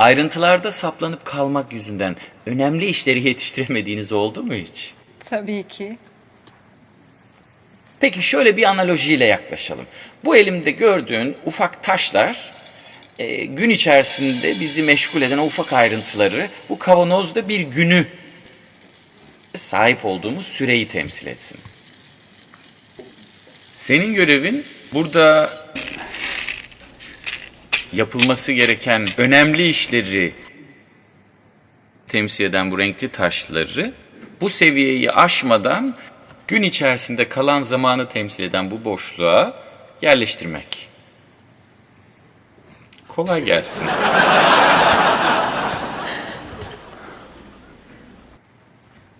Ayrıntılarda saplanıp kalmak yüzünden önemli işleri yetiştiremediğiniz oldu mu hiç? Tabii ki. Peki şöyle bir analojiyle yaklaşalım. Bu elimde gördüğün ufak taşlar e, gün içerisinde bizi meşgul eden o ufak ayrıntıları bu kavanozda bir günü sahip olduğumuz süreyi temsil etsin. Senin görevin burada yapılması gereken önemli işleri temsil eden bu renkli taşları bu seviyeyi aşmadan gün içerisinde kalan zamanı temsil eden bu boşluğa yerleştirmek. Kolay gelsin.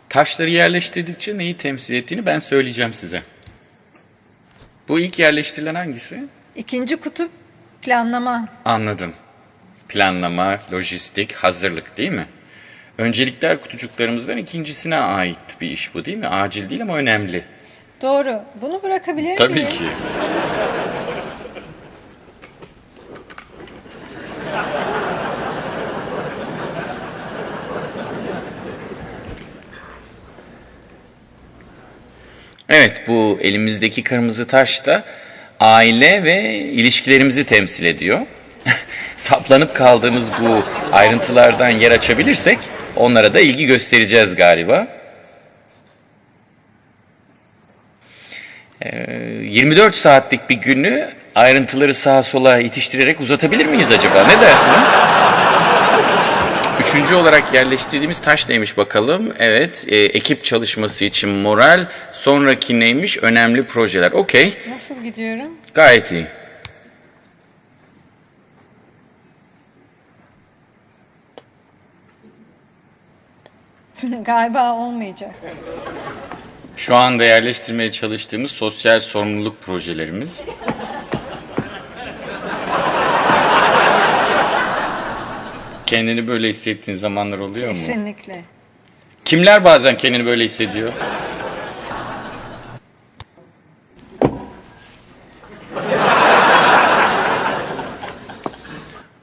Taşları yerleştirdikçe neyi temsil ettiğini ben söyleyeceğim size. Bu ilk yerleştirilen hangisi? İkinci kutup planlama. Anladım. Planlama, lojistik, hazırlık değil mi? Öncelikler kutucuklarımızdan ikincisine ait bir iş bu değil mi? Acil değil ama önemli. Doğru. Bunu bırakabilir Tabii miyim? ki. Evet bu elimizdeki kırmızı taş da aile ve ilişkilerimizi temsil ediyor. Saplanıp kaldığımız bu ayrıntılardan yer açabilirsek onlara da ilgi göstereceğiz galiba. Ee, 24 saatlik bir günü ayrıntıları sağa sola itiştirerek uzatabilir miyiz acaba? Ne dersiniz? Üçüncü olarak yerleştirdiğimiz taş neymiş bakalım? Evet, e, ekip çalışması için moral. Sonraki neymiş? Önemli projeler. Okey, Nasıl gidiyorum? gayet iyi. Galiba olmayacak. Şu anda yerleştirmeye çalıştığımız sosyal sorumluluk projelerimiz. Kendini böyle hissettiğin zamanlar oluyor mu? Kesinlikle. Kimler bazen kendini böyle hissediyor?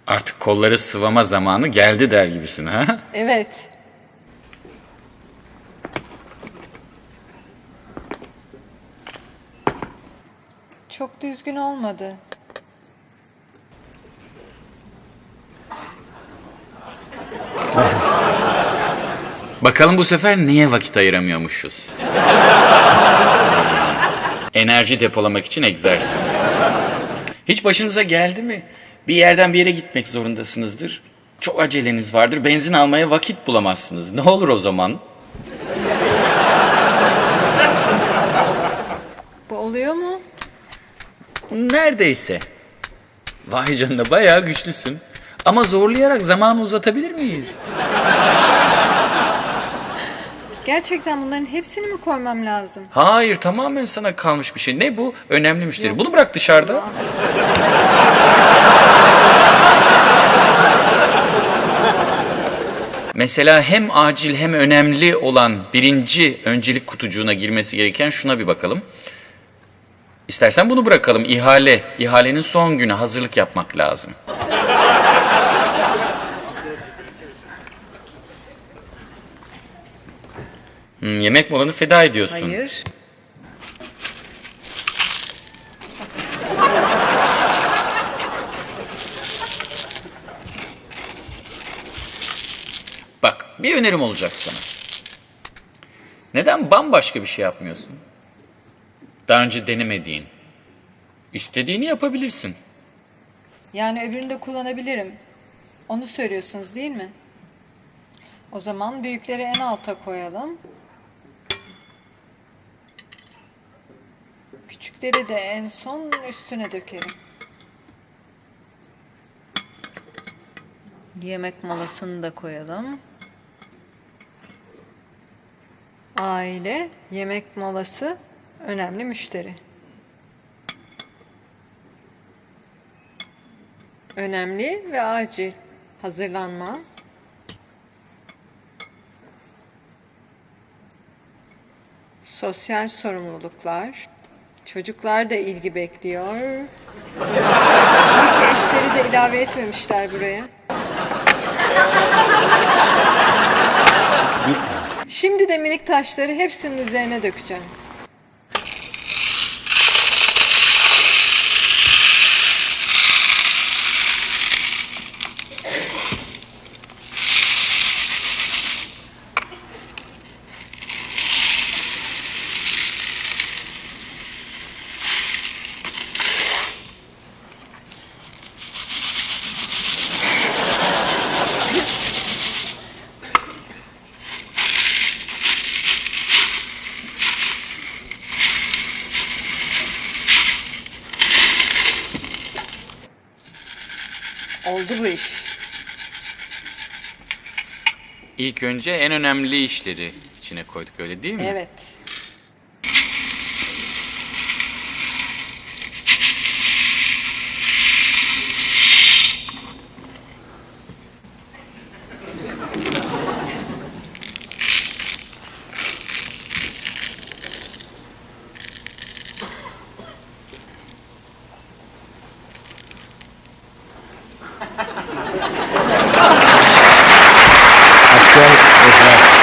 Artık kolları sıvama zamanı geldi der gibisin ha? Evet. Çok düzgün olmadı. Bakalım bu sefer niye vakit ayıramıyormuşuz? Enerji depolamak için egzersiz. Hiç başınıza geldi mi? Bir yerden bir yere gitmek zorundasınızdır. Çok aceleniz vardır. Benzin almaya vakit bulamazsınız. Ne olur o zaman? Bu oluyor mu? Neredeyse. Vay canına bayağı güçlüsün. Ama zorlayarak zamanı uzatabilir miyiz? Gerçekten bunların hepsini mi koymam lazım? Hayır tamamen sana kalmış bir şey. Ne bu? Önemli müşteri. Bunu bırak dışarıda. Mesela hem acil hem önemli olan birinci öncelik kutucuğuna girmesi gereken şuna bir bakalım. İstersen bunu bırakalım. İhale, ihalenin son günü hazırlık yapmak lazım. Hmm, yemek molanı feda ediyorsun. Hayır. Bak bir önerim olacak sana. Neden bambaşka bir şey yapmıyorsun? Daha önce denemediğin. İstediğini yapabilirsin. Yani öbürünü de kullanabilirim. Onu söylüyorsunuz değil mi? O zaman büyükleri en alta koyalım. Küçükleri de en son üstüne dökelim. Yemek molasını da koyalım. Aile, yemek molası, önemli müşteri. Önemli ve acil. Hazırlanma. Sosyal sorumluluklar. Çocuklar da ilgi bekliyor. İyi eşleri de ilave etmemişler buraya. Şimdi de minik taşları hepsinin üzerine dökeceğim. Oldu bu iş. İlk önce en önemli işleri içine koyduk öyle değil mi? Evet. straight with.